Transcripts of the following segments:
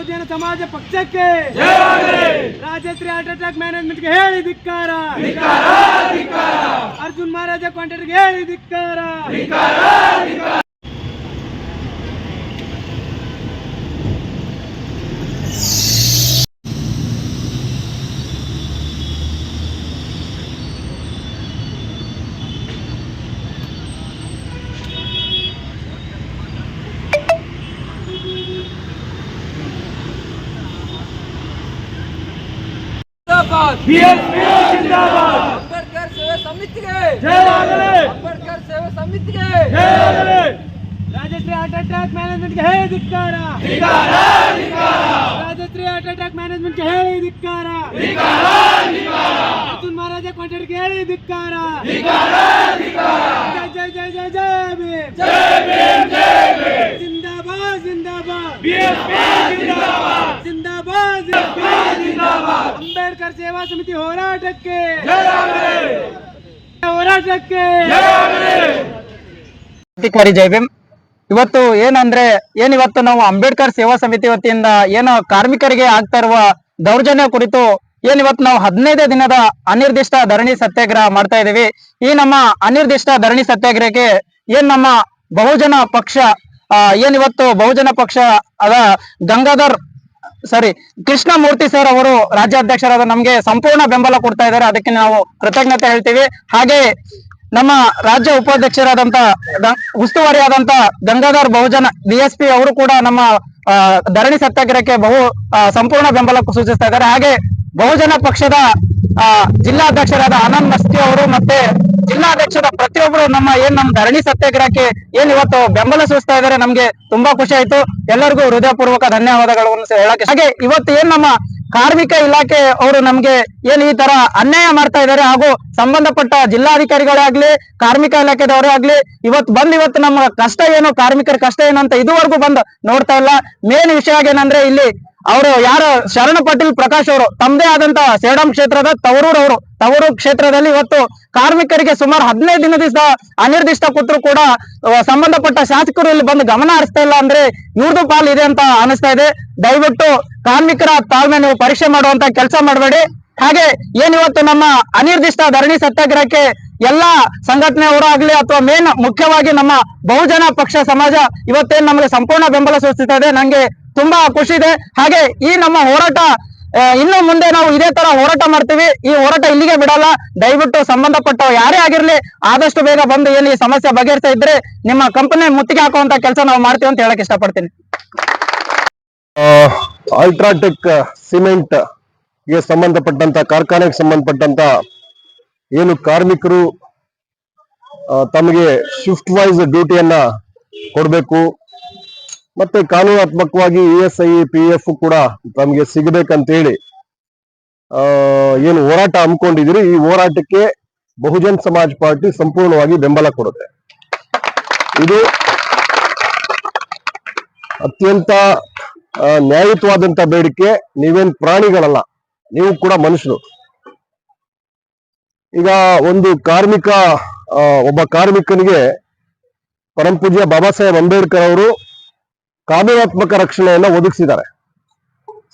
ಬಹುಜನ ಸಮಾಜ ಪಕ್ಷಕ್ಕೆ Rajashree heart attack ಮ್ಯಾನೇಜ್ಮೆಂಟ್ಗೆ ಹೇಳಿ ಧಿಕ್ಕಾರ. ಅರ್ಜುನ್ ಮಹಾರಾಜ ಕಾಂಟ್ರಾಕ್ಟ್ಗೆ ಹೇಳಿ ಧಿಕ್ಕಾರ! ಅಂಬೇಡ್ಕರ್ ಸೇವೆ ಸಮಿತಿಗೆ ಜಯವಾಗಲಿ ಅಂಬೇಡ್ಕರ್ ಸೇವೆ ಸಮಿತಿಗೆ ಜಯವಾಗಲಿ ರಾಜಶ್ರೀ ಹಾರ್ಟ್ ಅಟ್ಯಾಕ್ ಮ್ಯಾನೇಜ್ಮೆಂಟ್ಗೆ ಹೇಳಿ ಧಿಕ್ಕಾರ ರಾಜಶ್ರೀ ಹಾರ್ಟ್ ಅಟ್ಯಾಕ್ ಮ್ಯಾನೇಜ್ಮೆಂಟ್ಗೆ ಹೇಳಿ ಧಿಕ್ಕಾರ ಅರ್ಜುನ್ ಮಹಾರಾಜ ಕಾಂಟ್ರಾಕ್ಟ್ಗೆ ಹೇಳಿ ಧಿಕ್ಕಾರ ಜಯ ಜಯ ಜಯ ಜಯ ಜಯ ಭೀಮ್ ಜಿಂದಾಬಾದ್ ಜಿಂದಾಬಾದ್ ಜಿಂದಾಬಾದ್ ಜಿಂದಾಬಾದ್ ಅಂಬೇಡ್ಕರ್ ಸೇವಾ ಸಮಿತಿ ಹೋರಾಟಕ್ಕೆ ಹೋರಾಟಕ್ಕೆ ಅಧಿಕಾರಿ ಇವತ್ತು ಏನಂದ್ರೆ ಏನ್ ಇವತ್ತು ನಾವು ಅಂಬೇಡ್ಕರ್ ಸೇವಾ ಸಮಿತಿ ವತಿಯಿಂದ ಏನು ಕಾರ್ಮಿಕರಿಗೆ ಆಗ್ತಾ ಇರುವ ದೌರ್ಜನ್ಯ ಕುರಿತು ಏನ್ ಇವತ್ತು ನಾವು ಹದಿನೈದೇ ದಿನದ ಅನಿರ್ದಿಷ್ಟ ಧರಣಿ ಸತ್ಯಾಗ್ರಹ ಮಾಡ್ತಾ ಇದೀವಿ ಈ ನಮ್ಮ ಅನಿರ್ದಿಷ್ಟ ಧರಣಿ ಸತ್ಯಾಗ್ರಹಕ್ಕೆ ಏನ್ ನಮ್ಮ ಬಹುಜನ ಪಕ್ಷ ಏನಿವತ್ತು ಏನ್ ಇವತ್ತು ಬಹುಜನ ಪಕ್ಷ ಅದ ಗಂಗಾಧರ್ ಸಾರಿ, ಕೃಷ್ಣಮೂರ್ತಿ ಸರ್ ಅವರು ರಾಜ್ಯಾಧ್ಯಕ್ಷರಾದ ನಮ್ಗೆ ಸಂಪೂರ್ಣ ಬೆಂಬಲ ಕೊಡ್ತಾ ಇದ್ದಾರೆ. ಅದಕ್ಕೆ ನಾವು ಕೃತಜ್ಞತೆ ಹೇಳ್ತೀವಿ. ಹಾಗೆ ನಮ್ಮ ರಾಜ್ಯ ಉಪಾಧ್ಯಕ್ಷರಾದಂತ ಉಸ್ತುವಾರಿ ಆದಂತ ಗಂಗಾಧರ್ ಬಹುಜನ ಡಿಎಸ್ಪಿ ಅವರು ಕೂಡ ನಮ್ಮ ಧರಣಿ ಸತ್ಯಾಗ್ರಹಕ್ಕೆ ಬಹು ಸಂಪೂರ್ಣ ಬೆಂಬಲ ಸೂಚಿಸ್ತಾ ಇದ್ದಾರೆ. ಹಾಗೆ ಬಹುಜನ ಪಕ್ಷದ ಜಿಲ್ಲಾಧ್ಯಕ್ಷರಾದ ಆನಂದ್ ಮಸ್ತಿ ಅವರು ಮತ್ತೆ ಜಿಲ್ಲಾಧ್ಯಕ್ಷರ ಪ್ರತಿಯೊಬ್ಬರು ನಮ್ಮ ಏನ್ ನಮ್ಮ ಧರಣಿ ಸತ್ಯಾಗ್ರಹಕ್ಕೆ ಏನ್ ಇವತ್ತು ಬೆಂಬಲ ಸೂಚಿಸ್ತಾ ಇದ್ದಾರೆ ನಮ್ಗೆ ತುಂಬಾ ಖುಷಿ ಆಯ್ತು. ಎಲ್ಲರಿಗೂ ಹೃದಯಪೂರ್ವಕ ಧನ್ಯವಾದಗಳನ್ನು ಹೇಳಕ್ಕೆ ಹಾಗೆ ಇವತ್ತು ಏನ್ ನಮ್ಮ ಕಾರ್ಮಿಕ ಇಲಾಖೆ ಅವರು ನಮ್ಗೆ ಏನ್ ಈ ತರ ಅನ್ಯಾಯ ಮಾಡ್ತಾ ಇದ್ದಾರೆ ಹಾಗೂ ಸಂಬಂಧಪಟ್ಟ ಜಿಲ್ಲಾಧಿಕಾರಿಗಳೇ ಆಗ್ಲಿ, ಕಾರ್ಮಿಕ ಇಲಾಖೆದವರೇ ಆಗ್ಲಿ ಇವತ್ ಬಂದ್ ಇವತ್ತು ನಮ್ಮ ಕಷ್ಟ ಏನು, ಕಾರ್ಮಿಕರ ಕಷ್ಟ ಏನು ಅಂತ ಇದುವರೆಗೂ ಬಂದು ನೋಡ್ತಾ ಇಲ್ಲ. ಮೇನ್ ವಿಷಯ ಏನಂದ್ರೆ ಇಲ್ಲಿ ಅವರು ಯಾರು? ಶರಣ ಪಾಟೀಲ್ ಪ್ರಕಾಶ್ ಅವರು. ತಮ್ಮದೇ ಆದಂತ ಸೇಡಂ ಕ್ಷೇತ್ರದ ತವರೂರ್ ಅವರು. ತವರೂರು ಕ್ಷೇತ್ರದಲ್ಲಿ ಇವತ್ತು ಕಾರ್ಮಿಕರಿಗೆ ಸುಮಾರು ಹದಿನೈದು ದಿನದಿಂದ ಅನಿರ್ದಿಷ್ಟ ಕೂತರು ಕೂಡ ಸಂಬಂಧಪಟ್ಟ ಶಾಸಕರು ಇಲ್ಲಿ ಬಂದು ಗಮನ ಹರಿಸ್ತಾ ಇಲ್ಲ ಅಂದ್ರೆ ಇವ್ರದ್ದು ಪಾಲ್ ಇದೆ ಅಂತ ಅನಿಸ್ತಾ ಇದೆ. ದಯವಿಟ್ಟು ಕಾರ್ಮಿಕರ ತಾಳ್ಮೆ ನೀವು ಪರೀಕ್ಷೆ ಮಾಡುವಂತ ಕೆಲಸ ಮಾಡಬೇಡಿ. ಹಾಗೆ ಏನಿವತ್ತು ನಮ್ಮ ಅನಿರ್ದಿಷ್ಟ ಧರಣಿ ಸತ್ಯಾಗ್ರಹಕ್ಕೆ ಎಲ್ಲಾ ಸಂಘಟನೆಯವರು ಆಗ್ಲಿ ಅಥವಾ ಮೇನ್ ಮುಖ್ಯವಾಗಿ ನಮ್ಮ ಬಹುಜನ ಪಕ್ಷ ಸಮಾಜ ಇವತ್ತೇನು ನಮಗೆ ಸಂಪೂರ್ಣ ಬೆಂಬಲ ಸೂಚಿಸ್ತಾ ಇದೆ. ನಂಗೆ ತುಂಬಾ ಖುಷಿ ಇದೆ. ಹಾಗೆ ಈ ನಮ್ಮ ಹೋರಾಟ ಇನ್ನು ಮುಂದೆ ನಾವು ಇದೇ ತರ ಹೋರಾಟ ಮಾಡ್ತೀವಿ. ಈ ಹೋರಾಟ ಇಲ್ಲಿಗೆ ಬಿಡಲ್ಲ. ದಯವಿಟ್ಟು ಸಂಬಂಧಪಟ್ಟ ಯಾರೇ ಆಗಿರ್ಲಿ, ಆದಷ್ಟು ಬೇಗ ಬಂದು ಏನು ಈ ಸಮಸ್ಯೆ ಬಗೆಹರಿಸ್ತಾ ಇದ್ರೆ ನಿಮ್ಮ ಕಂಪನಿ ಮುತ್ತಿಗೆ ಹಾಕುವಂತ ಕೆಲಸ ನಾವು ಮಾಡ್ತೀವಿ ಅಂತ ಹೇಳಕ್ ಇಷ್ಟಪಡ್ತೀನಿ. ಅಲ್ಟ್ರಾಟೆಕ್ ಸಿಮೆಂಟ್ಗೆ ಸಂಬಂಧಪಟ್ಟಂತ, ಕಾರ್ಖಾನೆಗೆ ಸಂಬಂಧಪಟ್ಟಂತ ಏನು ಕಾರ್ಮಿಕರು ತಮಗೆ ಶಿಫ್ಟ್ ವೈಸ್ ಡ್ಯೂಟಿಯನ್ನ ಕೊಡಬೇಕು. ಮತ್ತೆ ಕಾನೂನಾತ್ಮಕವಾಗಿ E S I P F ಕೂಡ ತಮಗೆ ಸಿಗಬೇಕಂತೇಳಿ ಆ, ಏನು ಹೋರಾಟ ಹಮ್ಮಿಕೊಂಡಿದ್ದೀರಿ. ಈ ಹೋರಾಟಕ್ಕೆ ಬಹುಜನ್ ಸಮಾಜ್ ಪಾರ್ಟಿ ಸಂಪೂರ್ಣವಾಗಿ ಬೆಂಬಲ ಕೊಡುತ್ತೆ. ಇದು ಅತ್ಯಂತ ನ್ಯಾಯಯುತವಾದಂತ ಬೇಡಿಕೆ. ನೀವೇನ್ ಪ್ರಾಣಿಗಳಲ್ಲ ನೀವು ಕೂಡ ಮನುಷ್ಯರು. ಈಗ ಒಂದು ಕಾರ್ಮಿಕ ಒಬ್ಬ ಕಾರ್ಮಿಕನಿಗೆ ಪರಮಪೂಜ್ಯ ಬಾಬಾ ಸಾಹೇಬ್ ಅಂಬೇಡ್ಕರ್ ಅವರು ಕಾನೂನಾತ್ಮಕ ರಕ್ಷಣೆಯನ್ನ ಒದಗಿಸಿದ್ದಾರೆ.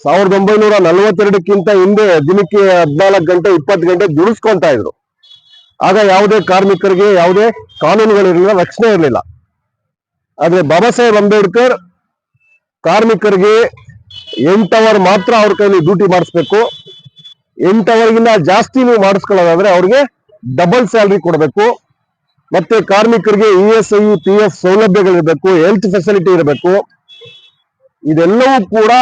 ಸಾವಿರದ ಒಂಬೈನೂರ ನಲವತ್ತೆರಡಕ್ಕಿಂತ ಹಿಂದೆ ದಿನಕ್ಕೆ ಹದಿನಾಲ್ಕು ಗಂಟೆ, ಇಪ್ಪತ್ತು ಗಂಟೆ ದುಡಿಸ್ಕೊಂತ ಇದ್ರು. ಆಗ ಯಾವುದೇ ಕಾರ್ಮಿಕರಿಗೆ ಯಾವುದೇ ಕಾನೂನುಗಳಿರಲಿಲ್ಲ, ರಕ್ಷಣೆ ಇರಲಿಲ್ಲ. ಆದ್ರೆ ಬಾಬಾ ಸಾಹೇಬ್ ಅಂಬೇಡ್ಕರ್ ಕಾರ್ಮಿಕರಿಗೆ ಎಂಟು ಅವರ್ ಮಾತ್ರ ಅವ್ರ ಕೈಲಿ ಡ್ಯೂಟಿ ಮಾಡಿಸ್ಬೇಕು. ಎಂಟು ಅವರ್ಗಿಂತ ಜಾಸ್ತಿ ನೀವು ಮಾಡಿಸ್ಕೊಳ್ಳೋದಾದ್ರೆ ಅವ್ರಿಗೆ ಡಬಲ್ ಸ್ಯಾಲ್ರಿ ಕೊಡಬೇಕು. ಮತ್ತೆ ಕಾರ್ಮಿಕರಿಗೆ E S I, P F ಸೌಲಭ್ಯಗಳಿರಬೇಕು, health facility ಇರಬೇಕು. ಇದೆಲ್ಲವೂ ಕೂಡ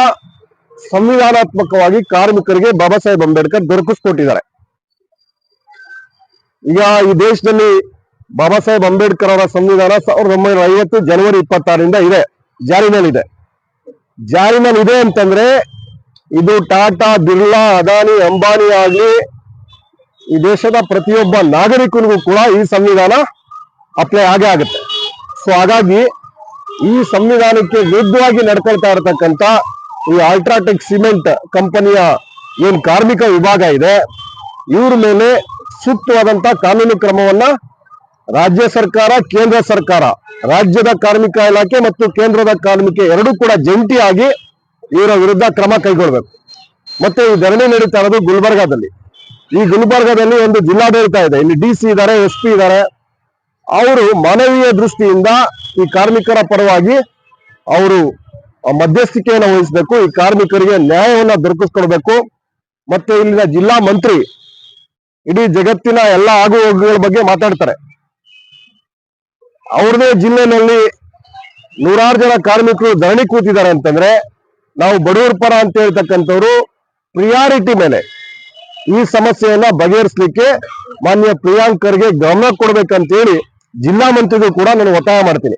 ಸಂವಿಧಾನಾತ್ಮಕವಾಗಿ ಕಾರ್ಮಿಕರಿಗೆ ಬಾಬಾ ಸಾಹೇಬ್ ಅಂಬೇಡ್ಕರ್ ದೊರಕಿಸ್ಕೊಟ್ಟಿದ್ದಾರೆ. ಈಗ ಈ ದೇಶದಲ್ಲಿ ಬಾಬಾ ಸಾಹೇಬ್ ಅಂಬೇಡ್ಕರ್ ಅವರ ಸಂವಿಧಾನ ಸಾವಿರದ ಒಂಬೈನೂರ ಐವತ್ತು ಜನವರಿ ಇಪ್ಪತ್ತಾರರಿಂದ ಇದೆ ಜಾರಿನಲ್ಲಿದೆ ಜಾರಿನಲ್ಲಿ ಇದೆ ಅಂತಂದ್ರೆ ಇದು ಟಾಟಾ, ಬಿರ್ಲಾ, ಅದಾನಿ, ಅಂಬಾನಿ ಆಗಲಿ ಈ ದೇಶದ ಪ್ರತಿಯೊಬ್ಬ ನಾಗರಿಕನಿಗೂ ಕೂಡ ಈ ಸಂವಿಧಾನ ಅಪ್ಲೈ ಆಗೇ ಆಗುತ್ತೆ. ಸೊ ಹಾಗಾಗಿ ಈ ಸಂವಿಧಾನಕ್ಕೆ ವಿರುದ್ಧವಾಗಿ ನಡ್ಕೊಳ್ತಾ ಇರತಕ್ಕಂತ ಈ ಅಲ್ಟ್ರಾಟೆಕ್ ಸಿಮೆಂಟ್ ಕಂಪನಿಯ ಏನ್ ಕಾರ್ಮಿಕ ವಿಭಾಗ ಇದೆ, ಇವ್ರ ಮೇಲೆ ಸೂಕ್ತವಾದಂತ ಕಾನೂನು ಕ್ರಮವನ್ನ ರಾಜ್ಯ ಸರ್ಕಾರ, ಕೇಂದ್ರ ಸರ್ಕಾರ, ರಾಜ್ಯದ ಕಾರ್ಮಿಕ ಇಲಾಖೆ ಮತ್ತು ಕೇಂದ್ರದ ಕಾರ್ಮಿಕ ಎರಡೂ ಕೂಡ ಜಂಟಿಯಾಗಿ ಇವರ ವಿರುದ್ಧ ಕ್ರಮ ಕೈಗೊಳ್ಬೇಕು. ಮತ್ತೆ ಈ ಧರಣಿ ನಡೀತಾ ಇರೋದು ಗುಲ್ಬರ್ಗಾದಲ್ಲಿ. ಈ ಗುಲ್ಬರ್ಗಾದಲ್ಲಿ ಒಂದು ಜಿಲ್ಲಾಡಳಿತ ಇದೆ. ಇಲ್ಲಿ ಡಿ ಸಿ ಇದ್ದಾರೆ ಎಸ್ ಪಿ ಇದ್ದಾರೆ ಅವರು ಮಾನವೀಯ ದೃಷ್ಟಿಯಿಂದ ಈ ಕಾರ್ಮಿಕರ ಪರವಾಗಿ ಅವರು ಮಧ್ಯಸ್ಥಿಕೆಯನ್ನು ವಹಿಸಬೇಕು, ಈ ಕಾರ್ಮಿಕರಿಗೆ ನ್ಯಾಯವನ್ನ ದೊರಕಿಸ್ಕೊಡ್ಬೇಕು. ಮತ್ತೆ ಇಲ್ಲಿನ ಜಿಲ್ಲಾ ಮಂತ್ರಿ ಇಡೀ ಜಗತ್ತಿನ ಎಲ್ಲ ಆಗು ಹೋಗುಗಳ ಬಗ್ಗೆ ಮಾತಾಡ್ತಾರೆ. ಅವ್ರದೇ ಜಿಲ್ಲೆನಲ್ಲಿ ನೂರಾರು ಜನ ಕಾರ್ಮಿಕರು ಧರಣಿ ಕೂತಿದ್ದಾರೆ ಅಂತಂದ್ರೆ, ನಾವು ಬಡವರ ಪರ ಅಂತ ಹೇಳ್ತಕ್ಕಂಥವ್ರು ಪ್ರಿಯಾರಿಟಿ ಮೇಲೆ ಈ ಸಮಸ್ಯೆಯನ್ನ ಬಗೆಹರಿಸಲಿಕ್ಕೆ ಮಾನ್ಯ ಪ್ರಿಯಾಂಕರ್ಗೆ ಗಮನ ಕೊಡ್ಬೇಕಂತ ಹೇಳಿ ಜಿಲ್ಲಾ ಮಂತ್ರಿಗೂ ಕೂಡ ನಾನು ಒತ್ತಾಯ ಮಾಡ್ತೀನಿ.